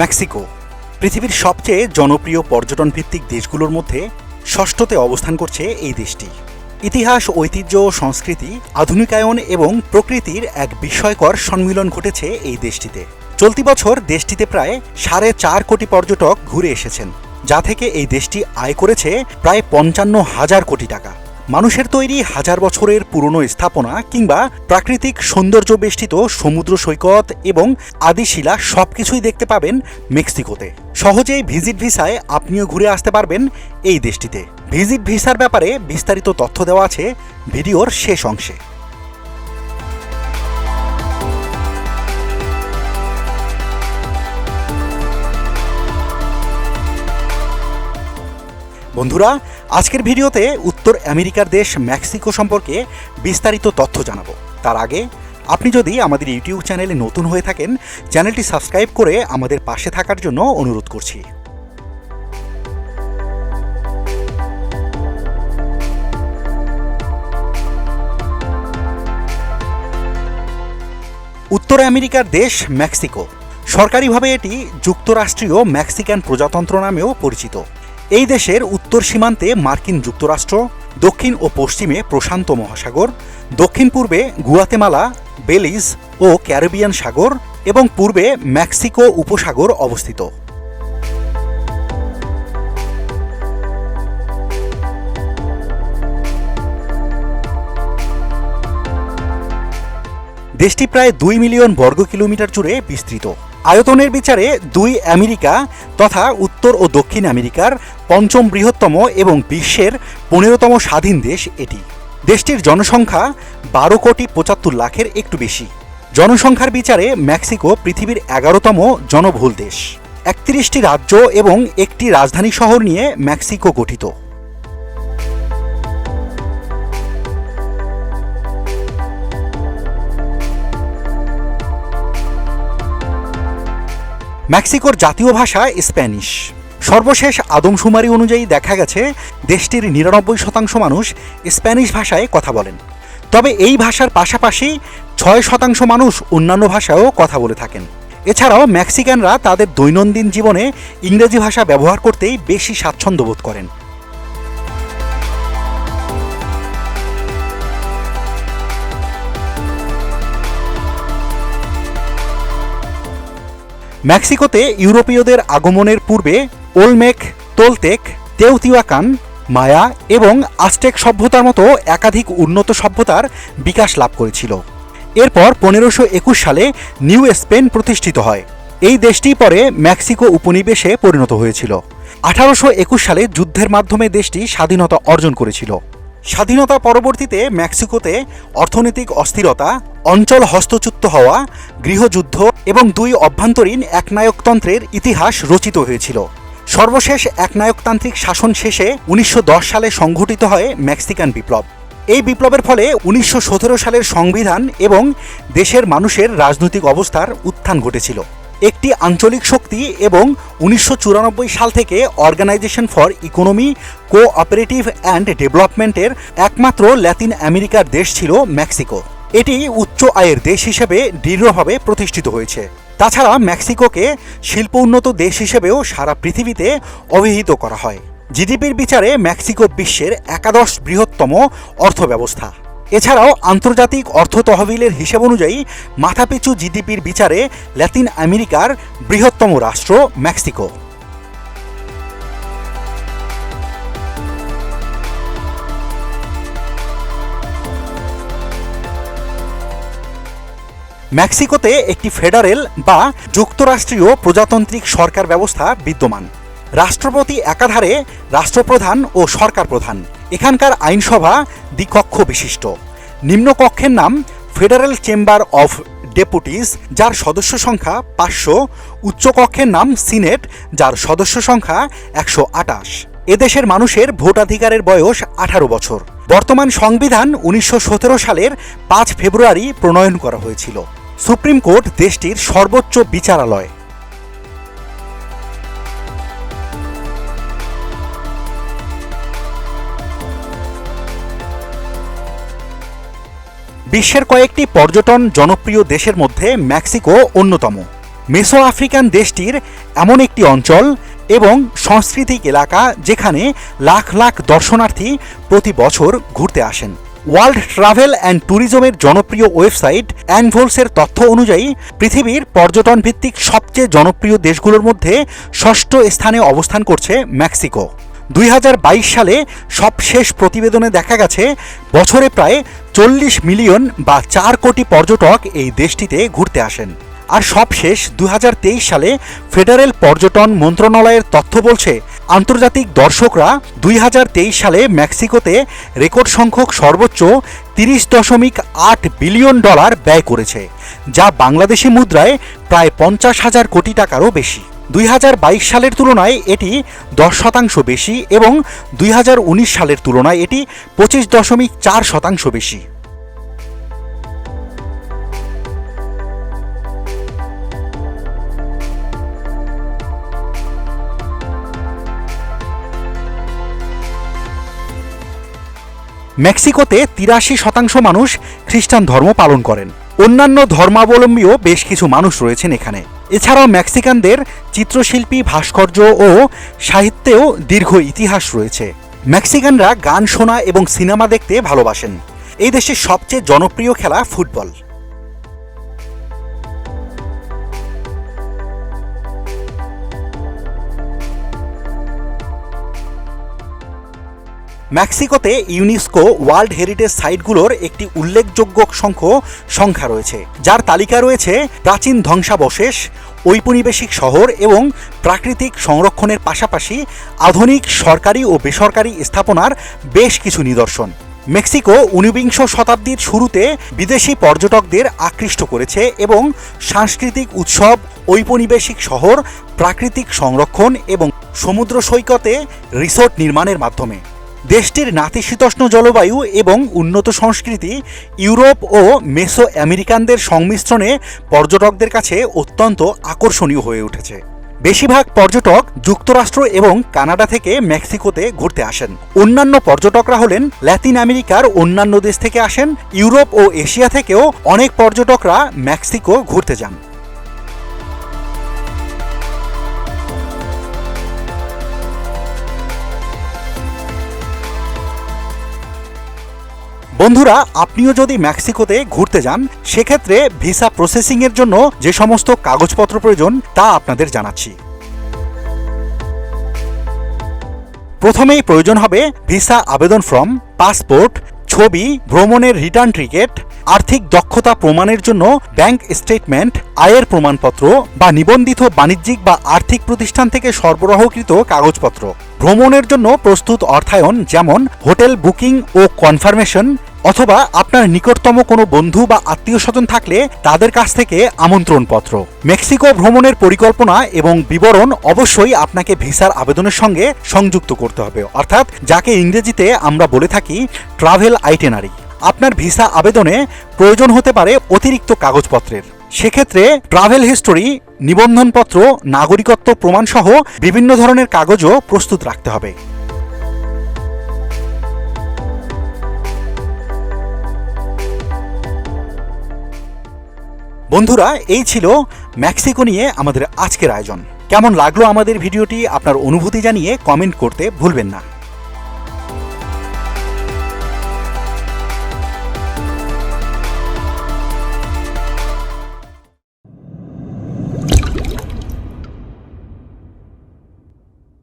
Mexico, পৃথিবীর সবচেয়ে জনপ্রিয় পর্যটন ভিত্তিক দেশগুলোর মধ্যে ষষ্ঠতে অবস্থান করছে এই দেশটি। ইতিহাস, ঐতিহ্য, সংস্কৃতি, আধুনিকায়ন এবং প্রকৃতির এক বিস্ময়কর সম্মিলন ঘটেছে এই দেশটিতে। চলতি বছর দেশটিতে প্রায় সাড়ে চার কোটি পর্যটক ঘুরে এসেছেন, যা থেকে এই দেশটি আয় করেছে প্রায় পঞ্চান্ন হাজার কোটি টাকা। মানুষের তৈরি হাজার বছরের পুরনো স্থাপনা কিংবা প্রাকৃতিক সৌন্দর্য বেষ্টিত সমুদ্র সৈকত এবং আদিশিলা সবকিছুই দেখতে পাবেন মেক্সিকোতে। সহজেই ভিজিট ভিসায় আপনিও ঘুরে আসতে পারবেন এই দেশটিতে। ভিজিট ভিসার ব্যাপারে বিস্তারিত তথ্য দেওয়া আছে ভিডিওর শেষ অংশে। বন্ধুরা আজকের ভিডিওতে উত্তর আমেরিকার দেশ মেক্সিকো সম্পর্কে বিস্তারিত তথ্য জানাব। তার আগে, আপনি যদি আমাদের ইউটিউব চ্যানেলে নতুন হয়ে থাকেন, চ্যানেলটি সাবস্ক্রাইব করে আমাদের পাশে থাকার জন্য অনুরোধ করছি। উত্তর আমেরিকার দেশ মেক্সিকো। সরকারিভাবে এটি যুক্তরাষ্ট্রীয় মেক্সিকান প্রজাতন্ত্র নামেও পরিচিত। এই দেশের উত্তর সীমান্তে মার্কিন যুক্তরাষ্ট্র, দক্ষিণ ও পশ্চিমে প্রশান্ত মহাসাগর, দক্ষিণ পূর্বে গুয়াতেমালা, বেলিজ ও ক্যারিবিয়ান সাগর এবং পূর্বে মেক্সিকো উপসাগর অবস্থিত। দেশটি প্রায় দুই মিলিয়ন বর্গ কিলোমিটার জুড়ে বিস্তৃত। আয়তনের বিচারে দুই আমেরিকা তথা উত্তর ও দক্ষিণ আমেরিকার পঞ্চম বৃহত্তম এবং বিশ্বের পনেরোতম স্বাধীন দেশ এটি। দেশটির জনসংখ্যা বারো কোটি পঁচাত্তর লাখের একটু বেশি। জনসংখ্যার বিচারে মেক্সিকো পৃথিবীর এগারোতম জনবহুল দেশ। একত্রিশটি রাজ্য এবং একটি রাজধানী শহর নিয়ে মেক্সিকো গঠিত। মেক্সিকোর জাতীয় ভাষা স্প্যানিশ। সর্বশেষ আদমশুমারি অনুযায়ী দেখা গেছে, দেশটির নিরানব্বই শতাংশ মানুষ স্প্যানিশ ভাষায় কথা বলেন। তবে এই ভাষার পাশাপাশি ছয় শতাংশ মানুষ অন্যান্য ভাষায়ও কথা বলে থাকেন। এছাড়াও মেক্সিকানরা তাদের দৈনন্দিন জীবনে ইংরেজি ভাষা ব্যবহার করতেই বেশি স্বাচ্ছন্দ্য বোধ করেন। মেক্সিকোতে ইউরোপীয়দের আগমনের পূর্বে ওলমেক, তোলতেক, তেউতিওয়াকান, মায়া এবং আস্টেক সভ্যতার মতো একাধিক উন্নত সভ্যতার বিকাশ লাভ করেছিল। এরপর পনেরোশো একুশ সালে নিউ স্পেন প্রতিষ্ঠিত হয়। এই দেশটি পরে মেক্সিকো উপনিবেশে পরিণত হয়েছিল। আঠারোশো একুশ সালে যুদ্ধের মাধ্যমে দেশটি স্বাধীনতা অর্জন করেছিল। স্বাধীনতা পরবর্তীতে মেক্সিকোতে অর্থনৈতিক অস্থিরতা, অঞ্চল হস্তচ্যুত হওয়া, গৃহযুদ্ধ এবং দুই অভ্যন্তরীণ একনায়কতন্ত্রের ইতিহাস রচিত হয়েছিল। সর্বশেষ একনায়কতান্ত্রিক শাসন শেষে উনিশশো দশ সালে সংঘটিত হয় মেক্সিকান বিপ্লব। এই বিপ্লবের ফলে উনিশশো সতেরো সালের সংবিধান এবং দেশের মানুষের রাজনৈতিক অবস্থার উত্থান ঘটেছিল। একটি আঞ্চলিক শক্তি এবং উনিশশো চুরানব্বই সাল থেকে organization for economy cooperative and ডেভেলপমেন্টের একমাত্র ল্যাতিন আমেরিকার দেশ ছিল মেক্সিকো এটি উচ্চ আয়ের দেশ হিসেবে দৃঢ়ভাবে প্রতিষ্ঠিত হয়েছে। তাছাড়া মেক্সিকোকে শিল্প উন্নত দেশ হিসেবেও সারা পৃথিবীতে অভিহিত করা হয়। জিডিপির বিচারে মেক্সিকো বিশ্বের একাদশ বৃহত্তম অর্থব্যবস্থা। এছাড়াও আন্তর্জাতিক অর্থ তহবিলের হিসেব অনুযায়ী মাথাপিছু জিডিপির বিচারে ল্যাতিন আমেরিকার বৃহত্তম রাষ্ট্র মেক্সিকো। মেক্সিকোতে একটি ফেডারেল বা যুক্তরাষ্ট্রীয় প্রজাতান্ত্রিক সরকার ব্যবস্থা বিদ্যমান। রাষ্ট্রপতি একাধারে রাষ্ট্রপ্রধান ও সরকার প্রধান এখানকার আইনসভা দ্বিকক্ষ বিশিষ্ট। নিম্নকক্ষের নাম ফেডারেল চেম্বার অফ ডেপুটিস যার সদস্য সংখ্যা পাঁচশো। উচ্চকক্ষের নাম সিনেট যার সদস্য সংখ্যা একশো আটাশ এদেশের মানুষের ভোটাধিকারের বয়স আঠারো বছর। বর্তমান সংবিধান উনিশশো সতেরো সালের পাঁচ ফেব্রুয়ারি প্রণয়ন করা হয়েছিল। সুপ্রিম কোর্ট দেশটির সর্বোচ্চ বিচারালয়। বিশ্বের কয়েকটি পর্যটন জনপ্রিয় দেশের মধ্যে মেক্সিকো অন্যতম। মেসো আফ্রিকান দেশটির এমন একটি অঞ্চল এবং সাংস্কৃতিক এলাকা যেখানে লাখ লাখ দর্শনার্থী প্রতি বছর ঘুরতে আসেন। ওয়ার্ল্ড ট্রাভেল অ্যান্ড ট্যুরিজমের জনপ্রিয় ওয়েবসাইট অ্যানভোলসের তথ্য অনুযায়ী, পৃথিবীর পর্যটন ভিত্তিক সবচেয়ে জনপ্রিয় দেশগুলোর মধ্যে ষষ্ঠ স্থানে অবস্থান করছে মেক্সিকো। দুই হাজার বাইশ সালে সবশেষ প্রতিবেদনে দেখা গেছে, বছরে প্রায় চল্লিশ মিলিয়ন বা চার কোটি পর্যটক এই দেশটিতে ঘুরতে আসেন। আর সবশেষ দুই হাজার তেইশ সালে ফেডারেল পর্যটন মন্ত্রণালয়ের তথ্য বলছে, আন্তর্জাতিক দর্শকরা দুই হাজার তেইশ সালে মেক্সিকোতে রেকর্ড সংখ্যক সর্বোচ্চ তিরিশ দশমিক আট বিলিয়ন ডলার ব্যয় করেছে, যা বাংলাদেশি মুদ্রায় প্রায় পঞ্চাশ হাজার কোটি টাকারও বেশি। দুই হাজার বাইশ সালের তুলনায় এটি দশ শতাংশ বেশি এবং দুই হাজার উনিশ সালের তুলনায় এটি পঁচিশ দশমিক চার শতাংশ বেশি। মেক্সিকোতে তিরাশি শতাংশ মানুষ খ্রিস্টান ধর্ম পালন করেন। অন্যান্য ধর্মাবলম্বীও বেশ কিছু মানুষ রয়েছেন এখানে। এছাড়াও মেক্সিকানদের চিত্রশিল্পী ভাস্কর্য ও সাহিত্যেও দীর্ঘ ইতিহাস রয়েছে। মেক্সিকানরা গান, শোনা এবং সিনেমা দেখতে ভালোবাসেন। এই দেশের সবচেয়ে জনপ্রিয় খেলা ফুটবল। মেক্সিকোতে ইউনেস্কো ওয়ার্ল্ড হেরিটেজ সাইটগুলোর একটি উল্লেখযোগ্য সংখ্য সংখ্যা রয়েছে। যার তালিকা রয়েছে প্রাচীন ধ্বংসাবশেষ, ঔপনিবেশিক শহর এবং প্রাকৃতিক সংরক্ষণের পাশাপাশি আধুনিক সরকারি ও বেসরকারি স্থাপনার বেশ কিছু নিদর্শন। মেক্সিকো ঊনবিংশ শতাব্দীর শুরুতে বিদেশি পর্যটকদের আকৃষ্ট করেছে এবং সাংস্কৃতিক উৎসব, ঔপনিবেশিক শহর, প্রাকৃতিক সংরক্ষণ এবং সমুদ্র সৈকতে রিসোর্ট নির্মাণের মাধ্যমে। দেশটির নাতিশীতোষ্ণ জলবায়ু এবং উন্নত সংস্কৃতি ইউরোপ ও মেসো আমেরিকানদের সংমিশ্রণে পর্যটকদের কাছে অত্যন্ত আকর্ষণীয় হয়ে উঠেছে। বেশিরভাগ পর্যটক যুক্তরাষ্ট্র এবং কানাডা থেকে মেক্সিকোতে ঘুরতে আসেন। অন্যান্য পর্যটকরা হলেন ল্যাতিন আমেরিকার অন্যান্য দেশ থেকে আসেন, ইউরোপ ও এশিয়া থেকেও অনেক পর্যটকরা মেক্সিকো ঘুরতে যান। বন্ধুরা, আপনিও যদি মেক্সিকোতে ঘুরতে যান, সেক্ষেত্রে ভিসা প্রসেসিংয়ের জন্য যে সমস্ত কাগজপত্র প্রয়োজন, তা আপনাদের জানাচ্ছি। প্রথমেই প্রয়োজন হবে ভিসা আবেদন ফর্ম, পাসপোর্ট, ছবি, ভ্রমণের রিটার্ন টিকেট, আর্থিক দক্ষতা প্রমাণের জন্য ব্যাংক স্টেটমেন্ট, আয়ের প্রমাণপত্র বা নিবন্ধিত বাণিজ্যিক বা আর্থিক প্রতিষ্ঠান থেকে সরবরাহকৃত কাগজপত্র। ভ্রমণের জন্য প্রস্তুত অর্থায়ন যেমন হোটেল বুকিং ও কনফার্মেশন অথবা আপনার নিকটতম কোনো বন্ধু বা আত্মীয় স্বজন থাকলে তাদের কাছ থেকে আমন্ত্রণপত্র। মেক্সিকো ভ্রমণের পরিকল্পনা এবং বিবরণ অবশ্যই আপনাকে ভিসার আবেদনের সঙ্গে সংযুক্ত করতে হবে। অর্থাৎ যাকে ইংরেজিতে আমরা বলে থাকি ট্রাভেল আইটেনারি। আপনার ভিসা আবেদনে প্রয়োজন হতে পারে অতিরিক্ত কাগজপত্রের। সেক্ষেত্রে ট্রাভেল হিস্টোরি, নিবন্ধনপত্র, নাগরিকত্ব প্রমাণসহ বিভিন্ন ধরনের কাগজও প্রস্তুত রাখতে হবে। বন্ধুরা, এই ছিল মেক্সিকো নিয়ে আমাদের আজকের আয়োজন। কেমন লাগল আমাদের ভিডিওটি? আপনার অনুভূতি জানিয়ে কমেন্ট করতে ভুলবেন না।